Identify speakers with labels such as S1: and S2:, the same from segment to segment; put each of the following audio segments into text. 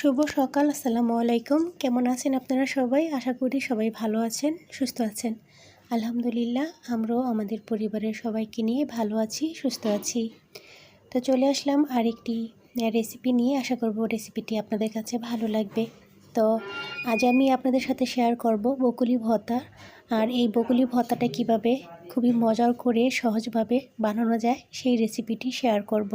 S1: শুভ সকাল, আসসালামু আলাইকুম। কেমন আছেন আপনারা সবাই? আশা করি সবাই ভালো আছেন, সুস্থ আছেন। আলহামদুলিল্লাহ, আমরাও আমাদের পরিবারের সবাইকে নিয়ে ভালো আছি, সুস্থ আছি। তো চলে আসলাম আরেকটি রেসিপি নিয়ে। আশা করব রেসিপিটি আপনাদের কাছে ভালো লাগবে। তো আজ আমি আপনাদের সাথে শেয়ার করব বকুলি ভর্তা। আর এই বকুলি ভর্তাটা কীভাবে খুবই মজার করে সহজভাবে বানানো যায়, সেই রেসিপিটি শেয়ার করব।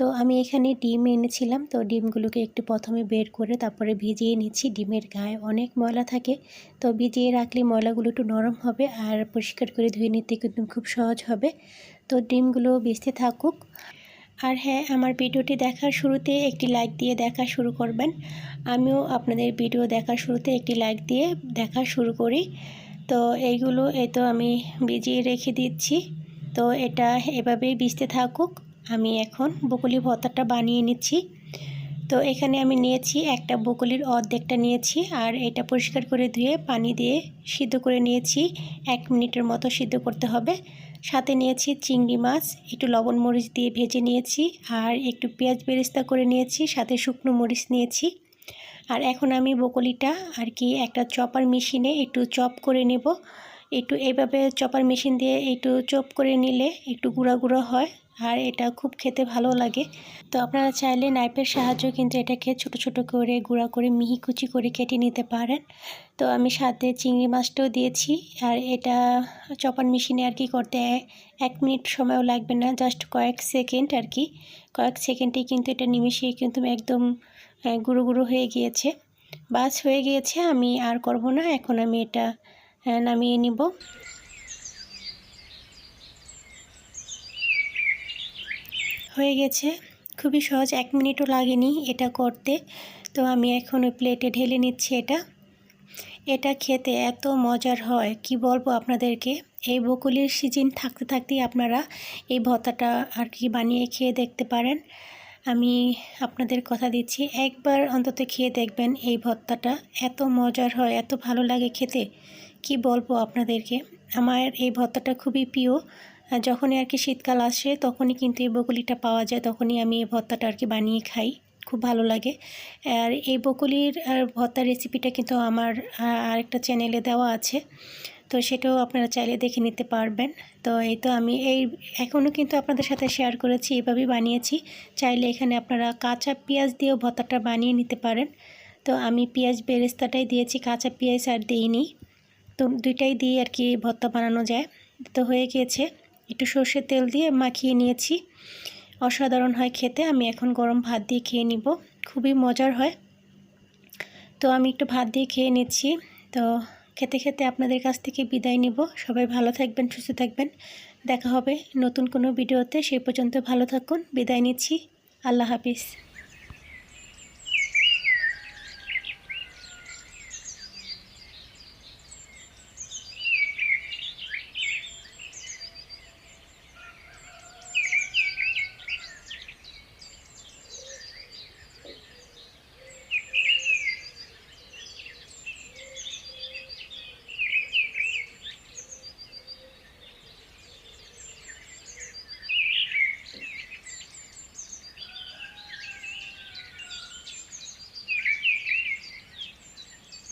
S1: তো আমি এখানে ডিম এনেছিলাম। তো ডিমগুলোকে একটু প্রথমে বের করে তারপরে ভিজিয়ে নিচ্ছি। ডিমের গায়ে অনেক ময়লা থাকে। তো ভিজিয়ে রাখলে ময়লাগুলো একটু নরম হবে আর পরিষ্কার করে ধুয়ে নিতে কিন্তু খুব সহজ হবে। তো ডিমগুলো ভিজতে থাকুক। আর হ্যাঁ আমার ভিডিওটি দেখার শুরুতে একটি লাইক দিয়ে দেখা শুরু করবেন। আমিও আপনাদের ভিডিও দেখার শুরুতে একটি লাইক দিয়ে দেখা শুরু করি। তো এইগুলো এই তো আমি ভিজিয়ে রেখে দিচ্ছি। তো এটা এভাবেই ভিজতে থাকুক। আমি এখন বকুলি ভর্তাটা বানিয়ে নিচ্ছি। তো এখানে আমি নিয়েছি একটা বকুলির অর্ধেকটা নিয়েছি আর এটা পরিষ্কার করে ধুয়ে পানি দিয়ে সিদ্ধ করে নিয়েছি। এক মিনিটের মতো সিদ্ধ করতে হবে। সাথে নিয়েছি চিংড়ি মাছ, একটু লবণ মরিচ দিয়ে ভেজে নিয়েছি আর একটু পেঁয়াজ বেরেস্তা করে নিয়েছি, সাথে শুকনো মরিচ নিয়েছি। আর এখন আমি বকুলিটা আর কি একটা চপার মেশিনে একটু চপ করে নেব। একটু এইভাবে চপার মেশিন দিয়ে একটু চপ করে নিলে একটু গুঁড়া গুঁড়ো হয় আর এটা খুব খেতে ভালো লাগে। তো আপনারা চাইলে নাইফের সাহায্য কিন্তু এটাকে ছোট ছোট করে গুঁড়া করে মিহি কুচি করে কেটে নিতে পারেন। তো আমি সাথে চিংড়ি মাছটাও দিয়েছি আর এটা চপার মেশিনে আর কি করতে এক মিনিট সময়ও লাগবে না, জাস্ট কয়েক সেকেন্ড আর কি। কয়েক সেকেন্ডেই কিন্তু এটা নিমিশে কিন্তু একদম গুঁড়ো গুঁড়ো হয়ে গিয়েছে। বাস হয়ে গিয়েছে, আমি আর করব না, এখন আমি এটা নামিয়ে নিব। হয়ে গেছে। খুবই সহজ, এক মিনিটও লাগেনি এটা করতে। তো আমি এখন ওই প্লেটে ঢেলে নিচ্ছি এটা। এটা খেতে এত মজার হয়, কি বলব আপনাদেরকে? এই বকুলির সিজন থাকতে থাকতেই আপনারা এই ভর্তাটা আর কি বানিয়ে খেয়ে দেখতে পারেন। আমি আপনাদের কথা দিচ্ছি, একবার অন্তত খেয়ে দেখবেন এই ভর্তাটা। এত মজার হয়, এত ভালো লাগে খেতে। কি বলব আপনাদেরকে? আমার এই ভর্তাটা খুবই প্রিয়। যখনই আর কি শীতকাল আসে, তখনই কিন্তু এই বকুলিটা পাওয়া যায়, তখনই আমি এই ভর্তাটা আর কি বানিয়ে খাই। খুব ভালো লাগে। আর এই বকুলির ভর্তার রেসিপিটা কিন্তু আমার আরেকটা চ্যানেলে দেওয়া আছে। তো সেটাও আপনারা চাইলে দেখে নিতে পারবেন। তো এই তো আমি এই এখনও কিন্তু আপনাদের সাথে শেয়ার করেছি, এভাবেই বানিয়েছি। চাইলে এখানে আপনারা কাঁচা পেঁয়াজ দিয়েও ভর্তাটা বানিয়ে নিতে পারেন। তো আমি পেঁয়াজ বেরেস্তাটাই দিয়েছি, কাঁচা পেঁয়াজ আর দিইনি। তো দুইটাই দিয়ে আর কি ভর্তা বানানো যায়। তো হয়ে গিয়েছে, একটু সর্ষের তেল দিয়ে মাখিয়ে নিয়েছি। অসাধারণ হয় খেতে, আমি এখন গরম ভাত দিয়ে খেয়ে নিব। খুবই মজার হয়। তো আমি একটু ভাত দিয়ে খেয়ে নিচ্ছি। তো খেতে খেতে আপনাদের কাছ থেকে বিদায় নিব। সবাই ভালো থাকবেন, সুস্থ থাকবেন। দেখা হবে নতুন কোনো ভিডিওতে। সেই পর্যন্ত ভালো থাকুন। বিদায় নিচ্ছি। আল্লাহ হাফিজ।